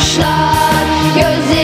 bakışlar gözlerim